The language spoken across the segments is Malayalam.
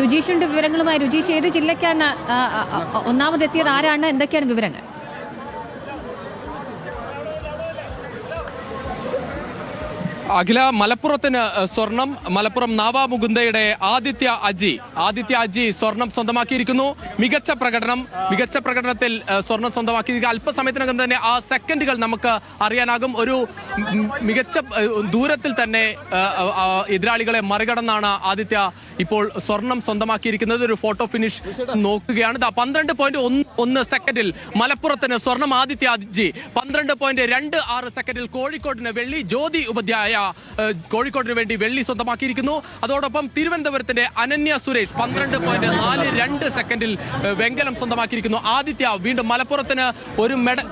രുചീഷിന്റെ വിവരങ്ങളുമായി. രുചീഷ് ഏത് ആ, ഒന്നാമതെത്തിയത്? ആരാണ്? എന്തൊക്കെയാണ് വിവരങ്ങൾ? അഖില മലപ്പുറത്തിന് സ്വർണം മലപ്പുറം നാവാ മുകുന്ദയുടെ ആദിത്യ അജി. ആദിത്യ അജി സ്വർണം സ്വന്തമാക്കിയിരിക്കുന്നു. മികച്ച പ്രകടനം മികച്ച പ്രകടനത്തിൽ സ്വർണം സ്വന്തമാക്കിയിരിക്കുക. അല്പസമയത്തിനകം തന്നെ ആ സെക്കൻഡുകൾ നമുക്ക് അറിയാനാകും. ഒരു മികച്ച ദൂരത്തിൽ തന്നെ എതിരാളികളെ മറികടന്നാണ് ആദിത്യ ഇപ്പോൾ സ്വർണം സ്വന്തമാക്കിയിരിക്കുന്നത്. ഒരു ഫോട്ടോ ഫിനിഷ് നോക്കുകയാണ്. പന്ത്രണ്ട് പോയിന്റ് ഒന്ന് സെക്കൻഡിൽ മലപ്പുറത്തിന് സ്വർണം ആദിത്യ അജി. പന്ത്രണ്ട് പോയിന്റ് രണ്ട് ആറ് സെക്കൻഡിൽ കോഴിക്കോടിന് വെള്ളി ജ്യോതി ഉപാധ്യായ കോഴിക്കോടിന് വേണ്ടി വെള്ളി സ്വന്തമാക്കിയിരിക്കുന്നു. അതോടൊപ്പം തിരുവനന്തപുരത്തിന്റെ അനന്യ സുരേഷ് പന്ത്രണ്ട് പോയിന്റ് നാല് രണ്ട് സെക്കൻഡിൽ വെങ്കലം സ്വന്തമാക്കിയിരിക്കുന്നു. ആദിത്യ വീണ്ടും മലപ്പുറത്തിന് ഒരു മെഡൽ.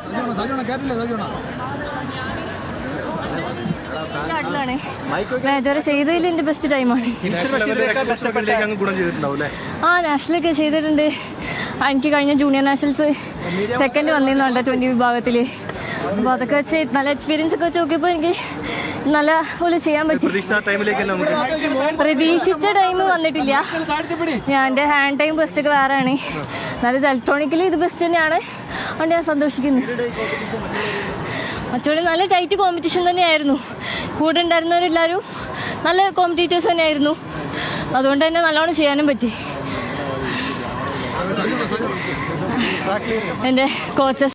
ഇതുവരെ ബെസ്റ്റ് ടൈമാണ് ആ നാഷണലൊക്കെ ചെയ്തിട്ടുണ്ട്. എനിക്ക് കഴിഞ്ഞ ജൂനിയർ നാഷണൽസ് സെക്കൻഡ് വന്നിരുന്നു അണ്ടർ വിഭാഗത്തിൽ. അപ്പോൾ അതൊക്കെ വെച്ച് നല്ല എക്സ്പീരിയൻസ് ഒക്കെ വെച്ച് നോക്കിയപ്പോൾ എനിക്ക് നല്ല പോലെ ചെയ്യാൻ പറ്റി. പ്രതീക്ഷിച്ച ടൈം വന്നിട്ടില്ല. ഞാൻ എന്റെ ഹാൻഡ് ടൈം ബെസ്റ്റ് ഒക്കെ വേറെയാണ്. എന്നാലും ഇലക്ട്രോണിക്കലി ഇത് ബെസ്റ്റ് തന്നെയാണ്. അതുകൊണ്ട് ഞാൻ സന്തോഷിക്കുന്നു. മറ്റുള്ള നല്ല ടൈറ്റ് കോമ്പറ്റീഷൻ തന്നെയായിരുന്നു. കൂടെ ഉണ്ടായിരുന്നവരെല്ലാവരും നല്ല കോമ്പറ്റീറ്റേഴ്സ് തന്നെയായിരുന്നു. അതുകൊണ്ട് തന്നെ നല്ലോണം ചെയ്യാനും പറ്റി. എന്റെ കോച്ചസ്